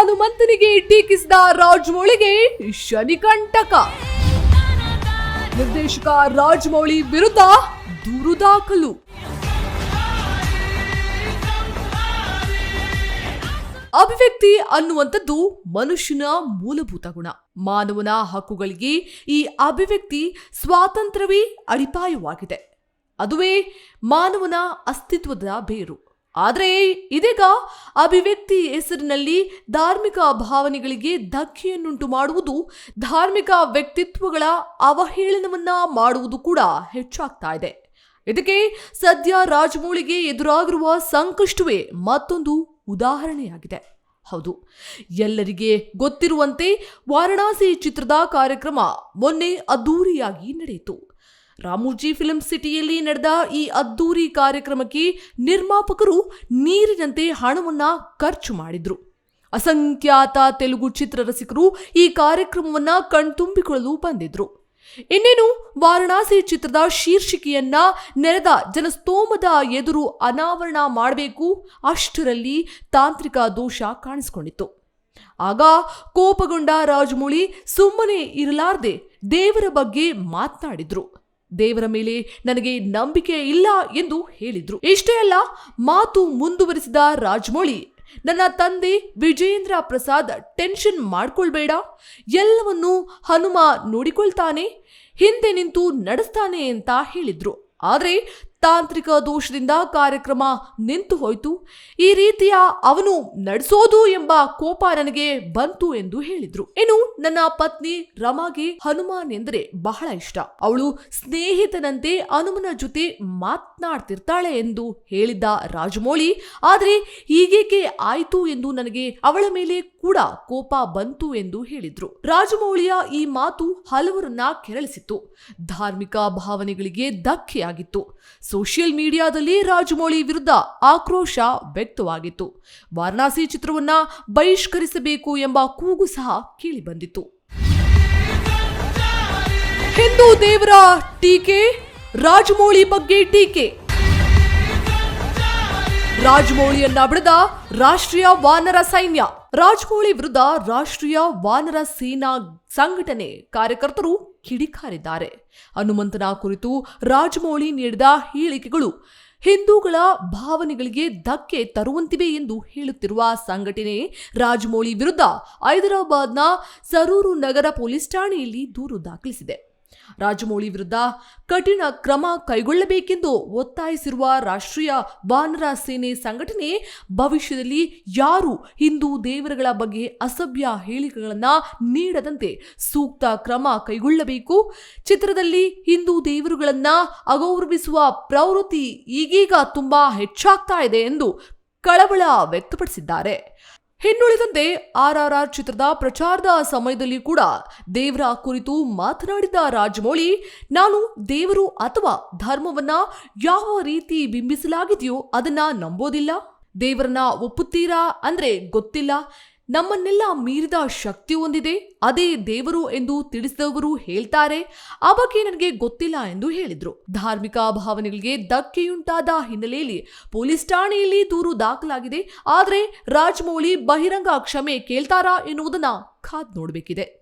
ಹನುಮಂತನಿಗೆ ಟೀಕಿಸಿದ ರಾಜಮೌಳಿಗೆ ಶನಿಕಂಟಕ ನಿರ್ದೇಶಕ ರಾಜಮೌಳಿ ವಿರುದ್ಧ ದೂರು ದಾಖಲು. ಅಭಿವ್ಯಕ್ತಿ ಅನ್ನುವಂಥದ್ದು ಮನುಷ್ಯನ ಮೂಲಭೂತ ಗುಣ. ಮಾನವನ ಹಕ್ಕುಗಳಿಗೆ ಈ ಅಭಿವ್ಯಕ್ತಿ ಸ್ವಾತಂತ್ರ್ಯವೇ ಅಡಿಪಾಯವಾಗಿದೆ. ಅದುವೇ ಮಾನವನ ಅಸ್ತಿತ್ವದ ಬೇರು. ಆದರೆ ಇದೀಗ ಅಭಿವ್ಯಕ್ತಿ ಹೆಸರಿನಲ್ಲಿ ಧಾರ್ಮಿಕ ಭಾವನೆಗಳಿಗೆ ಧಕ್ಕೆಯನ್ನುಂಟು ಮಾಡುವುದು, ಧಾರ್ಮಿಕ ವ್ಯಕ್ತಿತ್ವಗಳ ಅವಹೇಳನವನ್ನ ಮಾಡುವುದು ಕೂಡ ಹೆಚ್ಚಾಗ್ತಾ ಇದೆ. ಇದಕ್ಕೆ ಸದ್ಯ ರಾಜಮೌಳಿಗೆ ಎದುರಾಗಿರುವ ಸಂಕಷ್ಟವೇ ಮತ್ತೊಂದು ಉದಾಹರಣೆಯಾಗಿದೆ. ಹೌದು, ಎಲ್ಲರಿಗೆ ಗೊತ್ತಿರುವಂತೆ ವಾರಣಾಸಿ ಚಿತ್ರದ ಕಾರ್ಯಕ್ರಮ ಮೊನ್ನೆ ಅದ್ದೂರಿಯಾಗಿ ನಡೆಯಿತು. ರಾಮೋಜಿ ಫಿಲ್ಮ್ ಸಿಟಿಯಲ್ಲಿ ನಡೆದ ಈ ಅದ್ದೂರಿ ಕಾರ್ಯಕ್ರಮಕ್ಕೆ ನಿರ್ಮಾಪಕರು ನೀರಿನಂತೆ ಹಣವನ್ನ ಖರ್ಚು ಮಾಡಿದ್ರು. ಅಸಂಖ್ಯಾತ ತೆಲುಗು ಚಿತ್ರರಸಿಕರು ಈ ಕಾರ್ಯಕ್ರಮವನ್ನ ಕಣ್ತುಂಬಿಕೊಳ್ಳಲು ಬಂದಿದ್ರು. ಇನ್ನೇನು, ವಾರಣಾಸಿ ಚಿತ್ರದ ಶೀರ್ಷಿಕೆಯನ್ನ ನೆರೆದ ಜನಸ್ತೋಮದ ಎದುರು ಅನಾವರಣ ಮಾಡಬೇಕು ಅಷ್ಟರಲ್ಲಿ ತಾಂತ್ರಿಕ ದೋಷ ಕಾಣಿಸಿಕೊಂಡಿತ್ತು. ಆಗ ಕೋಪಗೊಂಡ ರಾಜಮೌಳಿ ಸುಮ್ಮನೆ ಇರಲಾರ್ದೆ ದೇವರ ಬಗ್ಗೆ ಮಾತನಾಡಿದ್ರು. ದೇವರ ಮೇಲೆ ನನಗೆ ನಂಬಿಕೆ ಇಲ್ಲ ಎಂದು ಹೇಳಿದ್ರು. ಇಷ್ಟೇ ಅಲ್ಲ, ಮಾತು ಮುಂದುವರಿಸಿದ ರಾಜಮೌಳಿ, ನನ್ನ ತಂದೆ ವಿಜಯೇಂದ್ರ ಪ್ರಸಾದ್ ಟೆನ್ಷನ್ ಮಾಡ್ಕೊಳ್ಬೇಡ, ಎಲ್ಲವನ್ನೂ ಹನುಮ ನೋಡಿಕೊಳ್ತಾನೆ, ಹಿಂದೆ ನಿಂತು ನಡೆಸ್ತಾನೆ ಅಂತ ಹೇಳಿದ್ರು. ಆದರೆ ತಾಂತ್ರಿಕ ದೋಷದಿಂದ ಕಾರ್ಯಕ್ರಮ ನಿಂತು ಹೋಯಿತು. ಈ ರೀತಿಯ ಅವನು ನಡೆಸೋದು ಎಂಬ ಕೋಪ ನನಗೆ ಬಂತು ಎಂದು ಹೇಳಿದ್ರು. ಇನ್ನು ನನ್ನ ಪತ್ನಿ ರಮಾಗೆ ಹನುಮಾನ್ ಎಂದರೆ ಬಹಳ ಇಷ್ಟ. ಅವಳು ಸ್ನೇಹಿತನಂತೆ ಹನುಮನ ಜೊತೆ ಮಾತನಾಡ್ತಿರ್ತಾಳೆ ಎಂದು ಹೇಳಿದ್ದ ರಾಜಮೌಳಿ, ಆದರೆ ಹೀಗೇಕೆ ಆಯಿತು ಎಂದು ನನಗೆ ಅವಳ ಮೇಲೆ ಕೂಡ ಕೋಪ ಬಂತು ಎಂದು ಹೇಳಿದ್ರು. ರಾಜಮೌಳಿಯ ಈ ಮಾತು ಹಲವರನ್ನ ಕೆರಳಿಸಿತ್ತು. ಧಾರ್ಮಿಕ ಭಾವನೆಗಳಿಗೆ ಧಕ್ಕೆಯಾಗಿತ್ತು. ಸೋಷಿಯಲ್ ಮೀಡಿಯಾದಲ್ಲಿ ರಾಜಮೌಳಿ ವಿರುದ್ಧ ಆಕ್ರೋಶ ವ್ಯಕ್ತವಾಗಿತ್ತು. ವಾರಣಾಸಿ ಚಿತ್ರವನ್ನ ಬಹಿಷ್ಕರಿಸಬೇಕು ಎಂಬ ಕೂಗು ಸಹ ಕೇಳಿಬಂದಿತ್ತು. ಹಿಂದೂ ದೇವರ ಟೀಕೆ, ರಾಜಮೌಳಿ ಬಗ್ಗೆ ಟೀಕೆ. ರಾಜಮೌಳಿಯನ್ನ ಬಿಡದ ರಾಷ್ಟ್ರೀಯ ವಾನರ ಸೈನ್ಯ. ರಾಜ್ಮೌಳಿ ವಿರುದ್ಧ ರಾಷ್ಟ್ರೀಯ ವಾನರ ಸೇನಾ ಸಂಘಟನೆ ಕಾರ್ಯಕರ್ತರು ಕಿಡಿಕಾರಿದ್ದಾರೆ. ಹನುಮಂತನ ಕುರಿತು ರಾಜಮೌಳಿ ನೀಡಿದ ಹೇಳಿಕೆಗಳು ಹಿಂದೂಗಳ ಭಾವನೆಗಳಿಗೆ ಧಕ್ಕೆ ತರುವಂತಿವೆ ಎಂದು ಹೇಳುತ್ತಿರುವ ಸಂಘಟನೆ ರಾಜಮೌಳಿ ವಿರುದ್ಧ ಹೈದರಾಬಾದ್ನ ಸರೂರು ನಗರ ಪೊಲೀಸ್ ಠಾಣೆಯಲ್ಲಿ ದೂರು ದಾಖಲಿಸಿದೆ. ರಾಜಮೌಳಿ ವಿರುದ್ಧ ಕಠಿಣ ಕ್ರಮ ಕೈಗೊಳ್ಳಬೇಕೆಂದು ಒತ್ತಾಯಿಸಿರುವ ರಾಷ್ಟ್ರೀಯ ವಾನರ ಸೇನೆ ಸಂಘಟನೆ ಭವಿಷ್ಯದಲ್ಲಿ ಯಾರು ಹಿಂದೂ ದೇವರುಗಳ ಬಗ್ಗೆ ಅಸಭ್ಯ ಹೇಳಿಕೆಗಳನ್ನು ನೀಡದಂತೆ ಸೂಕ್ತ ಕ್ರಮ ಕೈಗೊಳ್ಳಬೇಕು. ಚಿತ್ರದಲ್ಲಿ ಹಿಂದೂ ದೇವರುಗಳನ್ನು ಅಗೌರವಿಸುವ ಪ್ರವೃತ್ತಿ ಈಗೀಗ ತುಂಬಾ ಹೆಚ್ಚಾಗ್ತಾ ಇದೆ ಎಂದು ಕಳವಳ ವ್ಯಕ್ತಪಡಿಸಿದ್ದಾರೆ. ಇನ್ನುಳಿದಂತೆ ಆರ್ ಆರ್ ಆರ್ ಚಿತ್ರದ ಪ್ರಚಾರದ ಸಮಯದಲ್ಲಿ ಕೂಡ ದೇವರ ಕುರಿತು ಮಾತನಾಡಿದ ರಾಜಮೌಳಿ, ನಾನು ದೇವರು ಅಥವಾ ಧರ್ಮವನ್ನ ಯಾವ ರೀತಿ ಬಿಂಬಿಸಲಾಗಿದೆಯೋ ಅದನ್ನ ನಂಬೋದಿಲ್ಲ. ದೇವರನ್ನ ಒಪ್ಪುತ್ತೀರಾ ಅಂದ್ರೆ ಗೊತ್ತಿಲ್ಲ. ನಮ್ಮನ್ನೆಲ್ಲ ಮೀರಿದ ಶಕ್ತಿ ಹೊಂದಿದೆ. ಅದೇ ದೇವರು ಎಂದು ತಿಳಿಸಿದವರು ಹೇಳ್ತಾರೆ. ಆ ಬಗ್ಗೆ ನನಗೆ ಗೊತ್ತಿಲ್ಲ ಎಂದು ಹೇಳಿದ್ರು. ಧಾರ್ಮಿಕ ಭಾವನೆಗಳಿಗೆ ಧಕ್ಕೆಯುಂಟಾದ ಹಿನ್ನೆಲೆಯಲ್ಲಿ ಪೊಲೀಸ್ ಠಾಣೆಯಲ್ಲಿ ದೂರು ದಾಖಲಾಗಿದೆ. ಆದರೆ ರಾಜಮೌಳಿ ಬಹಿರಂಗ ಕ್ಷಮೆ ಕೇಳ್ತಾರಾ ಎನ್ನುವುದನ್ನ ಖಾದ್ ನೋಡಬೇಕಿದೆ.